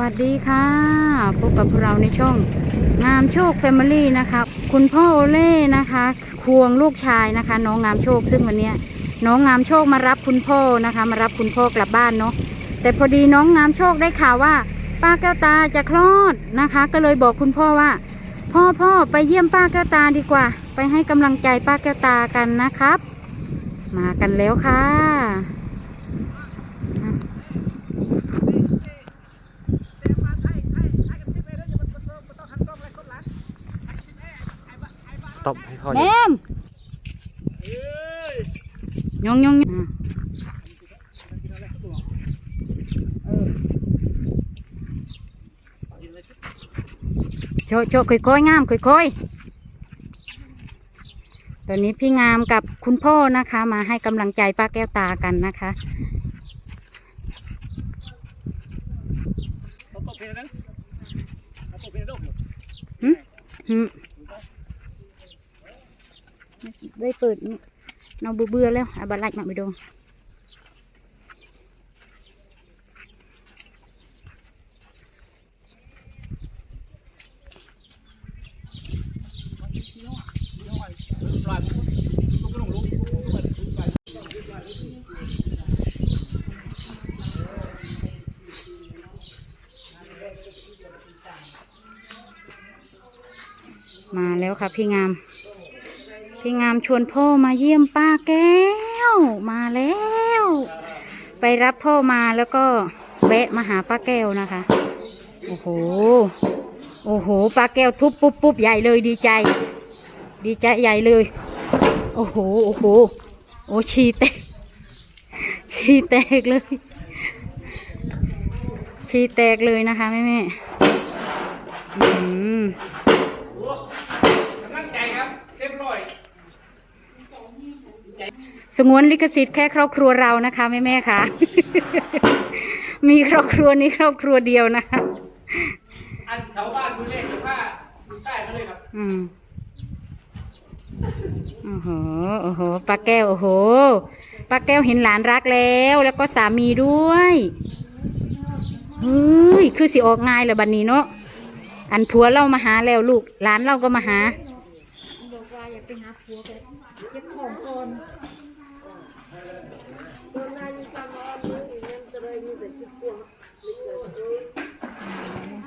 วัสดีค่ะ พบกับพวกเราในช่อง งามโชค Family นะคะคุณพ่อโอเล่นะคะ ควงลูกชายนะคะ น้องงามโชคซึ่งวันนี้น้องงามโชคมารับคุณพ่อนะคะ มารับคุณพ่อกลับบ้านเนาะแต่พอดีน้องงามโชคได้ข่าวว่า ป้าแก้วตาจะคลอดนะคะ ก็เลยบอกคุณพ่อว่า พ่อพ่อไปเยี่ยมป้าแก้วตาดีกว่า ไปให้กำลังใจป้าแก้วตากันนะครับ มากันแล้วค่ะ ตบให้เขาแมดิมยองยองยองโชว์โชว์ค่อยๆงามค่อยๆตอนนี้พี่งามกับคุณพ่อนะคะ มาให้กำลังใจป้าแก้วตากันนะคะหืมได้ เปิดเราเบื่อแล้วเอาบัตรไล่มาไปดูมาแล้วค่ะพี่งาม พี่งามชวนพ่อมาเยี่ยมป้าแก้ว มาแล้ว ไปรับพ่อมาแล้วก็แวะมาหาป้าแก้วนะคะ โอ้โห โอ้โหป้าแก้วทุบปุ๊บปุ๊บใหญ่เลยดีใจ ดีใจใหญ่เลย โอ้โหโอ้โหโอ้ชีแตกชีแตกเลย ชีแตกเลยนะคะแม่แม่อืม กำลังใจครับเรียบร้อย สงวนลิขสิทธิ์แค่ครอบครัวเรานะคะแม่แม่ๆค่ะ มีครอบครัวนี้ครอบครัวเดียวนะคะอันแถวบ้านคุณเล่นผ้าคุณใต้มาเลยครับ อืมโอ้โหโอ้โหป้าแก้วโอ้โหป้าแก้วเห็นหลานรักแล้ว แล้วก็สามีด้วยเฮ้ยคือสิออกง่ายเลยบัดนนี้เนาะอันผัวเรามาหาแล้วลูกหลานเราก็มาหาบอกว่าอยากไปหาผัวกันเก็บของก่อน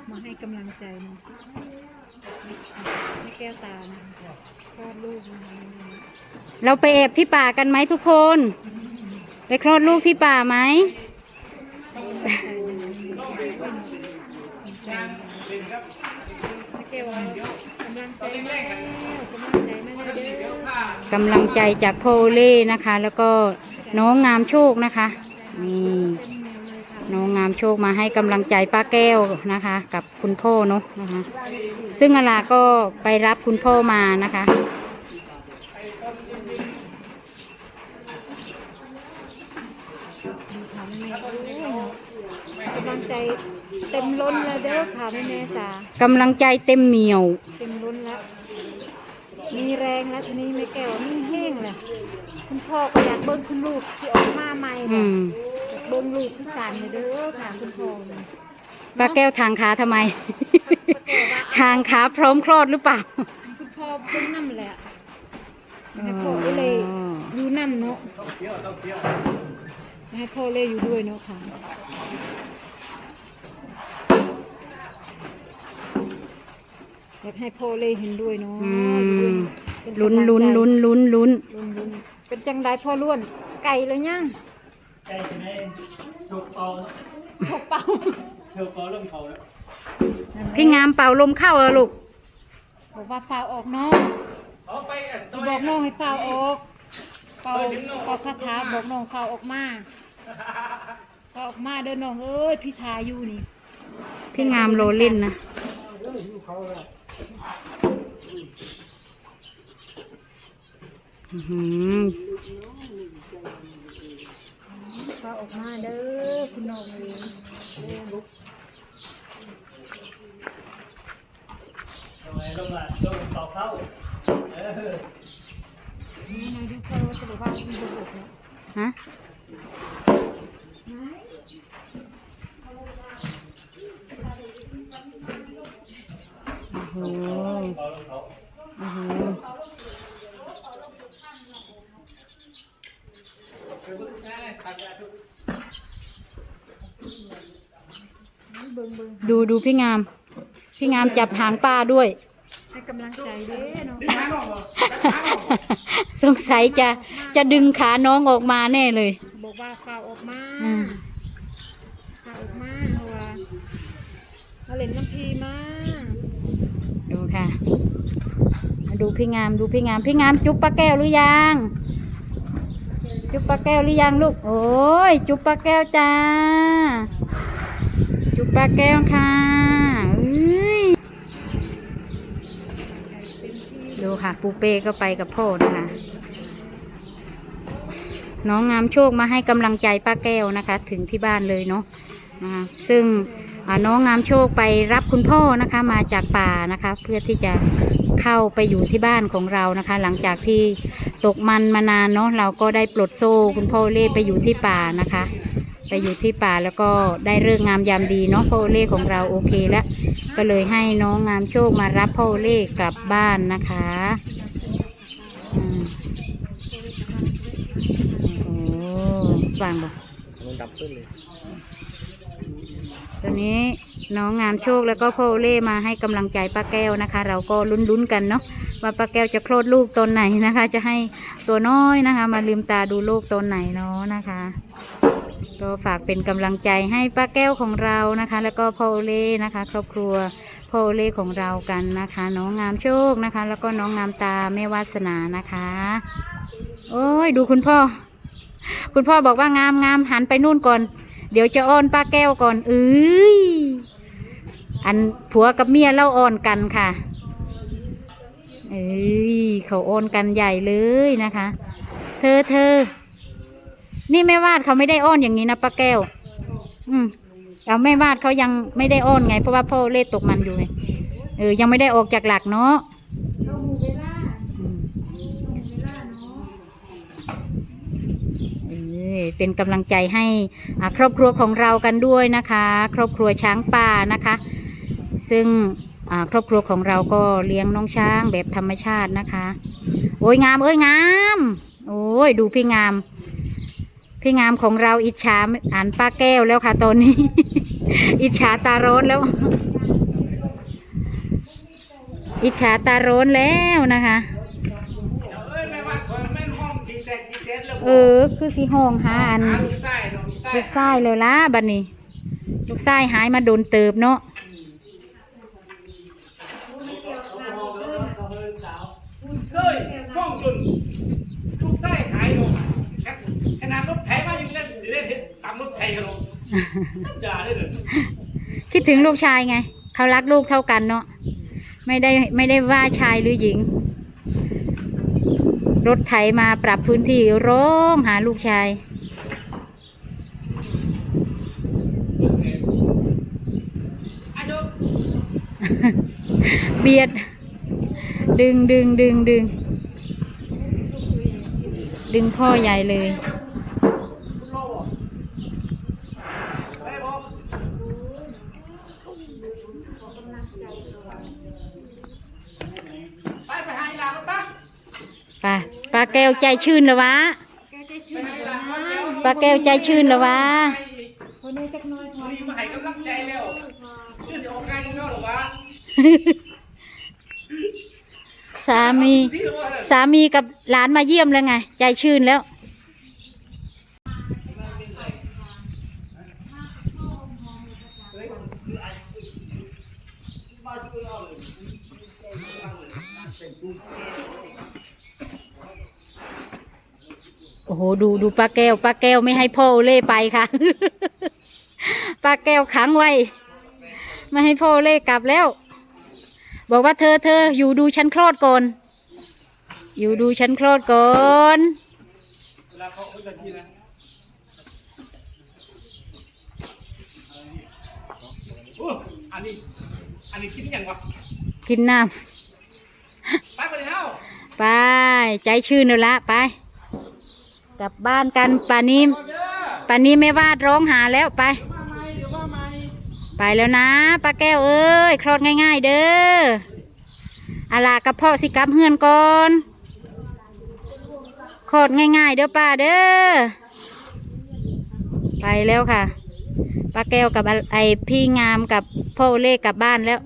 มาให้กำลังใจนะให้แก้วตานะคลอดลูกนะคะเราไปแอบที่ป่ากันไหมทุกคน ไปคลอดลูกที่ป่าไหมให้แก้วกำลังใจมาแล้วกำลังใจมาแล้วเด้อกำลังใจจากโพเล่นะคะ แล้วก็น้องงามโชคนะคะนี่ น้องงามโชคมาให้กำลังใจป้าแก้วนะคะ กับคุณพ่อเนาะนะคะ ซึ่งอลาก็ไปรับคุณพ่อมานะคะค่ะแม่ๆโอ้ยเนาะกำลังใจเต็มล้นแล้วเด้อค่ะแม่ๆจ๋ากำลังใจเต็มเหนียว เต็มล้นแล้ว มีแรงแล้วทีนี้แม่แก้วมีแห้งเลยคุณพ่อก็อยากเบิ้งคุณลูกที่ออกมาใหม่อืเนี่ยม เบิ้งลูกพิการอยู่เด้อค่ะคุณพ่อป้าแก้วทางขาทำไม ทางขาพร้อมคลอดหรือเปล่า คุณพ่อเบิ้งน้ำแหละให้พ่อก็เลยอยู่น้ำเนาะให้พ่อเลยอยู่ด้วยเนาะค่ะอยากให้พ่อเลยเห็นด้วยเนาะอือยู่ด้วยมเป็นลุ้นกำงลุ้นใจลุ้นลุ้นลุ้นลุ้นลุ้นเป็นจังไดพ่อล้วนไก่เลยยัง ใจจะได้ถูกเป่าฉกเป่า ถูกเป่าเริ่มเป่าแล้วพี่งามเป่าลมเข้าแล้วลูก บอกว่าฟาออกนาะเอาไปอะซอยบอกน้องให้ฟาออก เป่าเป่าคาถาบอกน้องฟาออกมาฟาออกมาเดินน้องเอ้ยพี่ชายอยู่นี่ พี่งามโลเล่นนะอื้อหือ ออกมาเด้อคุณน้องเลยทำไมลงมาลงต่อเขาเออนี่นายดูเขาสรุปว่ามีระบบเนี่ยฮะอ้โหโอ้โห ดูดูพี่งาม พี่งามจับหางป้าด้วย ให้กำลังใจเด้เนาะดึงน้ำออกเหรอดึงน้ำออกเหรอสงสัยจะจะดึงขาน้องออกมาแน่เลย บอกว่าข่าวออกมาอืมข่าวออกมาเพราะว่าเขาเล่นน้ำพีมาดูค่ะมาดูพี่งามดูพี่งามพี่งามจุ๊บป้าแก้วหรือยัง จุ๊บป้าแก้วหรือยังลูก โอ้ยจุ๊บป้าแก้วจ้า ป้าแก้วค่ะดูค่ะ ปูเป้ก็ไปกับพ่อนะคะ น้องงามโชคมาให้กำลังใจป้าแก้วนะคะ ถึงที่บ้านเลยเนาะะซึ่งน้องงามโชคไปรับคุณพ่อนะคะ มาจากป่านะคะ เพื่อที่จะเข้าไปอยู่ที่บ้านของเรานะคะ หลังจากที่ตกมันมานานเนาะเราก็ได้ปลดโซ่คุณพ่อเล่ไปอยู่ที่ป่านะคะ ไปอยู่ที่ป่าแล้วก็ได้เรื่องงามยามดีเนาะพ่อเล่ของเราโอเคแล้วก็เลยให้น้องงามโชคมารับพ่อเล่กลับบ้านนะคะอืมโอ้โหฟังบ่มันดับขึ้นเลยตอนนี้น้องงามโชคแล้วก็พ่อเล่มาให้กำลังใจป้าแก้วนะคะ เราก็ลุ้นๆกันเนาะว่าป้าแก้วจะคลอดลูกตอนไหนนะคะ จะให้ตัวน้อยนะคะ มาลืมตาดูลูกตอนไหนเนาะนะคะ ก็ฝากเป็นกำลังใจให้ป้าแก้วของเรานะคะ แล้วก็พ่อเล่นะคะ ครอบครัวพ่อเล่ของเรากันนะคะ น้องงามโชคนะคะ แล้วก็น้องงามตาแม่วาสนานะคะ โอ้ยดูคุณพ่อ คุณพ่อบอกว่างามงามหันไปนู่นก่อน เดี๋ยวจะอ้อนป้าแก้วก่อนเอ้ยอันผัวกับเมียเล่าอ้อนกันค่ะเอ้ยเขาอ้อนกันใหญ่เลยนะคะ เธอเธอ นี่แม่วาดเขาไม่ได้อ้อนอย่างนี้นะป้าแก้ว อืมเราแม่วาดเขายังไม่ได้อ้อนไง เพราะว่าพ่อเล่ตกมันอยู่ไงเออ ยังไม่ได้ออกจากหลักเนาะเป็นกำลังใจให้ครอบครัวของเรากันด้วยนะคะ ครอบครัวช้างป่านะคะ ซึ่งครอบครัวของเราก็เลี้ยงน้องช้างแบบธรรมชาตินะคะ โอ้ยงามเอ้ยงาม โอ้ยดูพี่งาม พี่งามของเราอิจฉาอ่านป้าแก้วแล้วค่ะตอนนี้ อิจฉาตาร้อนแล้ว อิจฉาตาร้อนแล้วนะคะเออคือสีห้องหาอันลูกไส้เลูกไส้ลูกไส้แล้วล่ะบัดนี้ ลูกไส้หายมาโดนเติบเนาะ เฮ้ยห้องจนลูกไส้หายลงขนาดรถไถมายังเล่นเล่นตามรถไถกันลง จ่าได้เลยคิดถึงลูกชายไง เขารักลูกเท่ากันเนาะไม่ได้ไม่ได้ว่าชายหรือหญิง รถไถมาปรับพื้นที่ร้องหาลูกชายอายุเบียด ดึงดึงดึงดึง ดึงพ่อใหญ่เลย คุณโลบ่ไปบ่ไปไปหาอีหลานลูกตั้ง ปาปลาแก้วใจชื่นแล้ววะไปหาอีหลานก่อนแล้วปลาแก้วใจชื่นแล้ววะคนนี้จักหน้อยถอยมีมาให้กำลังใจแล้วชื่อสิออกงานอยู่เนาะหรอวะสามีที่ว่าน่ะสามีกับหลานมาเยี่ยมแล้วไง ใจชื่นแล้วโอ้โหดูดูป้าแก้วป้าแก้วไม่ให้พ่อโอเล่ไปค่ะ ป้าแก้วขังไว้ ไม่ให้พ่อโอเล่กลับแล้ว บอกว่าเธอเธออยู่ดูฉันคลอดก่อน อยู่ดูฉันคลอดก่อนเวลาเขาเขาจะทีนะโอ้อันนี้อันนี้กินยังวะกินน้ไปไปเลยเฮ้าำไปใจชื่นแล้วละไป กลับบ้านกันป่านนี้ป่านนี้ไม่วาดร้องหาแล้วไป ไปแล้วนะป้าแก้วเอ้ยคลอดง่าย ๆ เด้ออาลากระเพาะสิกับเฮือนก่อนโคตรง่าย ๆ เด้อป้าเด้อไปแล้วค่ะป้าแก้วกับไอพี่งามกับพ่อเล่กลับบ้านแล้ว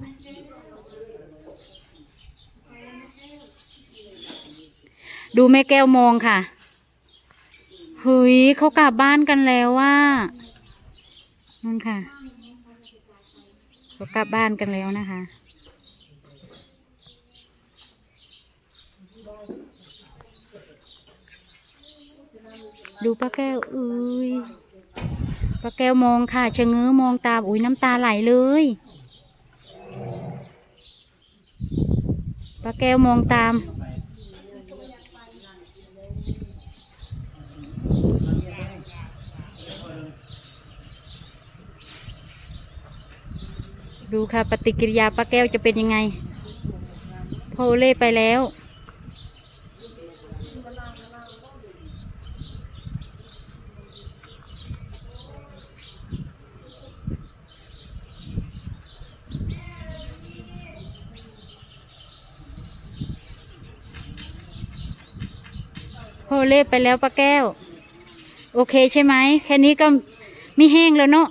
ดูแม่แก้วมองค่ะ เฮ้ยเขากลับบ้านกันแล้วว่านั่นค่ะเขากลับบ้านกันแล้วนะคะ ดูป้าแก้วเอ้ยป้าแก้วมองค่ะชะเง้อมองตามอุ้ยน้ำตาไหลเลยป้าแก้วมองตาม ดูค่ะ ปฏิกิริยาป้าแก้วจะเป็นยังไงโพเล่ไปแล้วโพเล่ไปแล้วป้าแก้ว โอเคใช่ไหม แค่นี้ก็มีแห้งแล้วเนาะ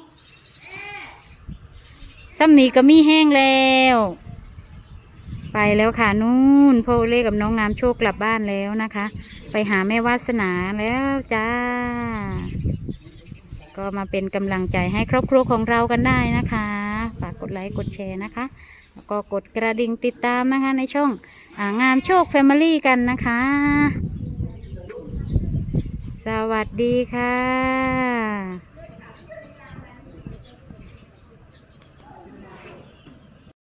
ซ้ำนี้ก็มีแห้งแล้ว ไปแล้วค่ะนู่นโพเล่กับน้องงามโชคกลับบ้านแล้วนะคะ ไปหาแม่วาสนาแล้วจ้า ก็มาเป็นกำลังใจให้ครอบครัวของเรากันได้นะคะ ฝากกดไลค์กดแชร์นะคะแล้วก็กดกระดิ่งติดตามนะคะในช่ององามโชคแฟมิลี่กันนะคะ สวัสดีค่ะ